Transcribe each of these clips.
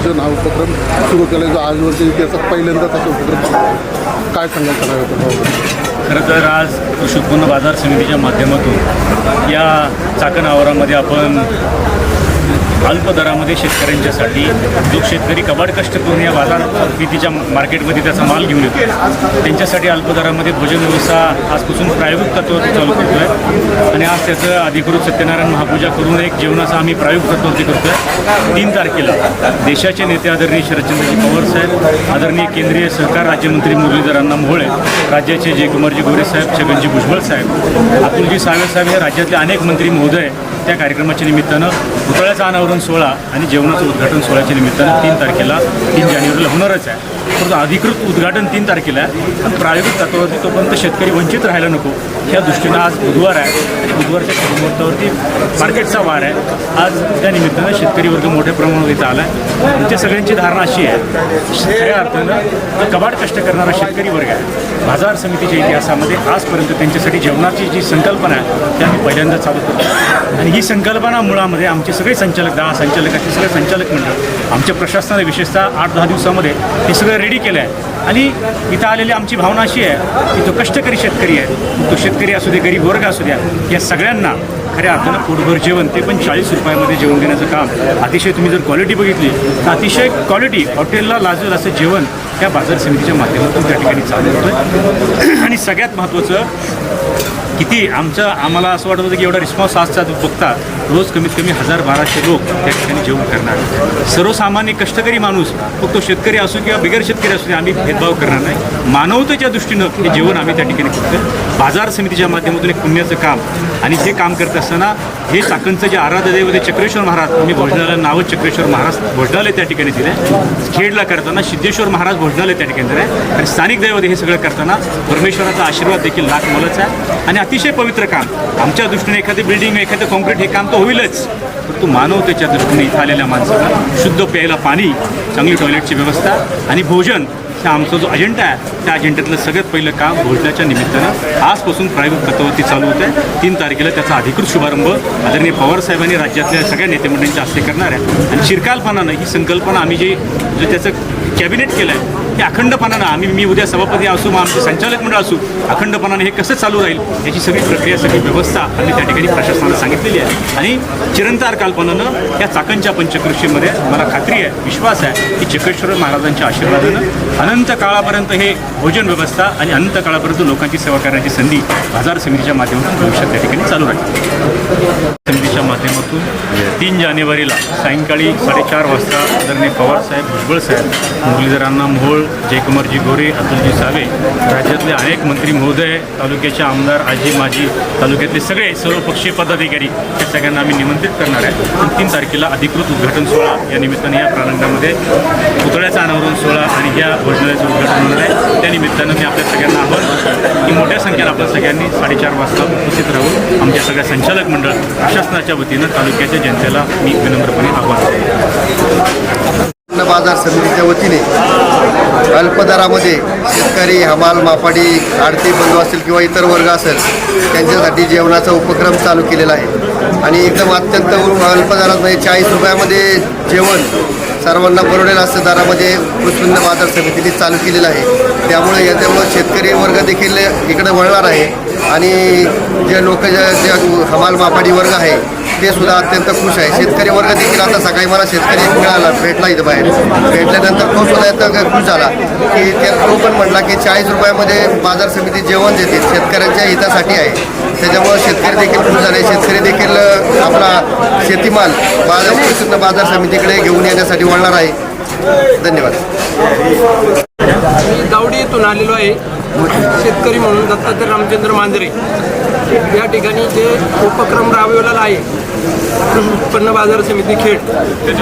भोजन हा उपक्रम सुरू केला जो आजवरच्या इतिहासात पहिल्यांदाच असा उपक्रम काय सांगायचं होतं उपक्रमाबद्दल खरं तर आज कृषी उत्पन्न बाजार समितीच्या माध्यमातून या चाकण आवारामध्ये आपण अल्प दरामध्ये शेतकऱ्यांच्यासाठी जो शेतकरी कबाड कष्ट करून या बाजार समितीच्या मार्केटमध्ये त्याचा माल घेऊन येतो. त्यांच्यासाठी अल्प दरामध्ये भोजन व्यवस्था आजपासून प्रायोगिक तत्वावरती चालू करतो आहे आणि आज त्याचं अधिकृत सत्यनारायण महापूजा करून एक जेवणाचा आम्ही प्रायोगिक तत्वावरती करतो आहे तीन तारखेला देशाचे नेते आदरणीय शरदचंद्रजी पवार साहेब आदरणीय केंद्रीय सहकार राज्यमंत्री मुरलीधरांना अण्णा मोहोळे राज्याचे जयकुमारजी गोरे साहेब छगनजी भुजबळ साहेब अतुलजी सावे साहेब हे राज्यातले अनेक मंत्री महोदय त्या कार्यक्रमाच्या निमित्तानं पुतळ्याचा अनावरण सोहळा आणि जेवणाचं उद्घाटन सोहळ्याच्या निमित्तानं तीन तारखेला तीन जानेवारीला होणारच आहे. परंतु अधिकृत उद्घाटन तीन तारखेला आहे. पण प्रायोगिक तत्वावरती तोपर्यंत शेतकरी वंचित राहायला नको. या दृष्टीनं आज बुधवार आहे. आणि बुधवारच्या मुहूर्तावरती मार्केटचा वार आहे. आज त्या निमित्तानं शेतकरी वर्ग मोठ्या प्रमाणावर इथं आला आहे आमच्या सगळ्यांची धारणा अशी आहे. खऱ्या अर्थानं कबाड कष्ट करणारा शेतकरी वर्ग आहे. बाजार समितीच्या इतिहासामध्ये आजपर्यंत त्यांच्यासाठी जेवणाची जी संकल्पना आहे ती आम्ही पहिल्यांदा चालू करतो. आणि ही ही संकल्पना मुळामध्ये आमचे सगळे संचालक दहा संचालकाचे सगळे संचालक मंडळ आमच्या प्रशासनाने विशेषतः आठ दहा दिवसामध्ये हे सगळं रेडी केलं आहे आणि इथं आलेली आमची भावना अशी आहे की तो कष्टकरी शेतकरी आहे. तो शेतकरी असू दे गरीब वर्ग असू द्या या सगळ्यांना खऱ्या अर्थानं पोटभर जेवण ते पण चाळीस रुपयामध्ये जेवण देण्याचं काम. अतिशय तुम्ही जर क्वालिटी बघितली तर अतिशय क्वालिटी हॉटेलला लाजेल असं जेवण त्या बाजार समितीच्या माध्यमातून त्या ठिकाणी चालू होतं. आणि सगळ्यात महत्त्वाचं किती आमचं आम्हाला असं वाटत होतं की एवढा रिस्पॉन्स आजचा बघता रोज कमीत कमी हजार बाराशे लोक त्या ठिकाणी जेवण करणार. सर्वसामान्य कष्टकरी माणूस फक्त तो शेतकरी असो किंवा बिगर शेतकरी असू आम्ही भेदभाव करणार नाही. मानवतेच्या दृष्टीनं हे जेवण आम्ही त्या ठिकाणी करतो बाजार समितीच्या माध्यमातून एक पुण्याचं काम आणि हे काम करत असताना हे चाकणचं जे आराध्य दैवत आहे चक्रेश्वर महाराज आम्ही भोजनालय नावं चक्रेश्वर महाराज भोजनालय त्या ठिकाणी दिलं आहे खेडला करताना सिद्धेश्वर महाराज भोजनालय त्या ठिकाणी दिलं आहे आणि स्थानिक दैवत हे सगळं करताना परमेश्वराचा आशीर्वाद देखील लाख मोलच आहे. आणि अतिशय पवित्र काम. आमच्या दृष्टीने एखादी बिल्डिंग एखादं कॉन्क्रीट हे काम तो होईलच. परंतु मानवतेच्या दृष्टीने इथं आलेल्या माणसाला शुद्ध प्यायला पाणी चांगली टॉयलेटची व्यवस्था आणि भोजन हा आमचा जो अजेंडा आहे त्या अजेंड्यातलं सगळ्यात पहिलं काम भोजनाच्या निमित्तानं आजपासून प्रायोगिक तत्वावरती चालू होत आहे तीन तारखेला त्याचा अधिकृत शुभारंभ आदरणीय पवार साहेबांनी राज्यातल्या सगळ्या नेतेमंडळींच्या हस्ते करणार आहे. आणि चिरकालपणानं ही संकल्पना आम्ही जी जे त्याचं कॅबिनेट केलं आहे की अखंडपणानं आम्ही मी उद्या सभापती असू मग संचालक मंडळ असू अखंडपणानं हे कसं चालू राहील याची सगळी प्रक्रिया सगळी व्यवस्था आम्ही त्या ठिकाणी प्रशासनाला सांगितलेली आहे. आणि चिरंतार काल्पनानं या चाकणच्या पंचकृषीमध्ये मला खात्री आहे विश्वास आहे की चकेश्वर महाराजांच्या आशीर्वादानं अनंत काळापर्यंत हे भोजन व्यवस्था आणि अनंत काळापर्यंत लोकांची सेवा करण्याची संधी बाजार समितीच्या माध्यमातून भविष्यात त्या ठिकाणी चालू राहील. समितीच्या माध्यमातून तीन जानेवारीला सायंकाळी साडेचार वाजता आदरणीय पवारसाहेब भुजबळ साहेब मुरलीधरांना मोहोळ जयकुमारजी गोरे अतुलजी सावे राज्यातले अनेक मंत्री महोदय तालुक्याचे आमदार आजी माजी तालुक्यातले सगळे सर्वपक्षीय पदाधिकारी या सगळ्यांना आम्ही निमंत्रित करणार आहे. आणि तीन तारखेला अधिकृत उद्घाटन सोहळा या निमित्ताने या प्रारंभामध्ये पुतळ्याचा अनावरण सोहळा आणि या भोजनालयाचं उद्घाटन होणार आहे. त्या निमित्तानं मी आपल्या सगळ्यांना आव्हान की मोठ्या संख्येनं आपल्या सगळ्यांनी साडेचार वाजता उपस्थित राहून आमच्या सगळ्या संचालक मंडळ प्रशासनाच्या वतीनं तालुक्याच्या जनतेला मी विनम्रपणे आव्हान अन्न बाजार समितीच्या वतीने अल्पदरामध्ये शेतकरी हमाल मापाडी आडती बंधू असेल किंवा इतर वर्ग असेल त्यांच्यासाठी जेवणाचा उपक्रम चालू केलेला आहे. आणि एकदम अत्यंत अल्पदरात म्हणजे चाळीस रुपयामध्ये जेवण सर्वांना परवडेल असं दरामध्ये कृष्ण बाजार समितीने चालू केलेलं आहे. त्यामुळे याच्यामुळं शेतकरी वर्ग देखील इकडे वळणार आहे. आणि जे लोक ज्या जे हमाल मापाडी वर्ग आहे ते सुद्धा अत्यंत खुश आहे. शेतकरी वर्ग देखील आता सकाळी मला शेतकरी एक मिळाला भेटला इथं बाहेर. भेटल्यानंतर तो सुद्धा इथं खुश झाला. की त्या तो पण म्हटला की चाळीस रुपयामध्ये बाजार समिती जेवण देते. शेतकऱ्यांच्या हितासाठी आहे. त्याच्यामुळं शेतकरी देखील खुश झाले. शेतकरी देखील आपला शेतीमाल बाजार कृषी बाजार समितीकडे घेऊन येण्यासाठी वळणार आहे. धन्यवाद. मी दावडी येथून आलेलो आहे. शेतकरी म्हणून दत्तात्रय रामचंद्र मांजरे. या ठिकाणी जे उपक्रम राबवलेला आहे कृषी उत्पन्न बाजार समिती खेड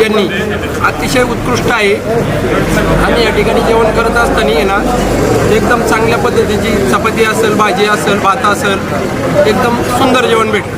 यांनी अतिशय उत्कृष्ट आहे. आणि या ठिकाणी जेवण करत असताना आहे ना एकदम चांगल्या पद्धतीची चपाती असेल भाजी असेल भात असेल एकदम सुंदर जेवण भेटेल.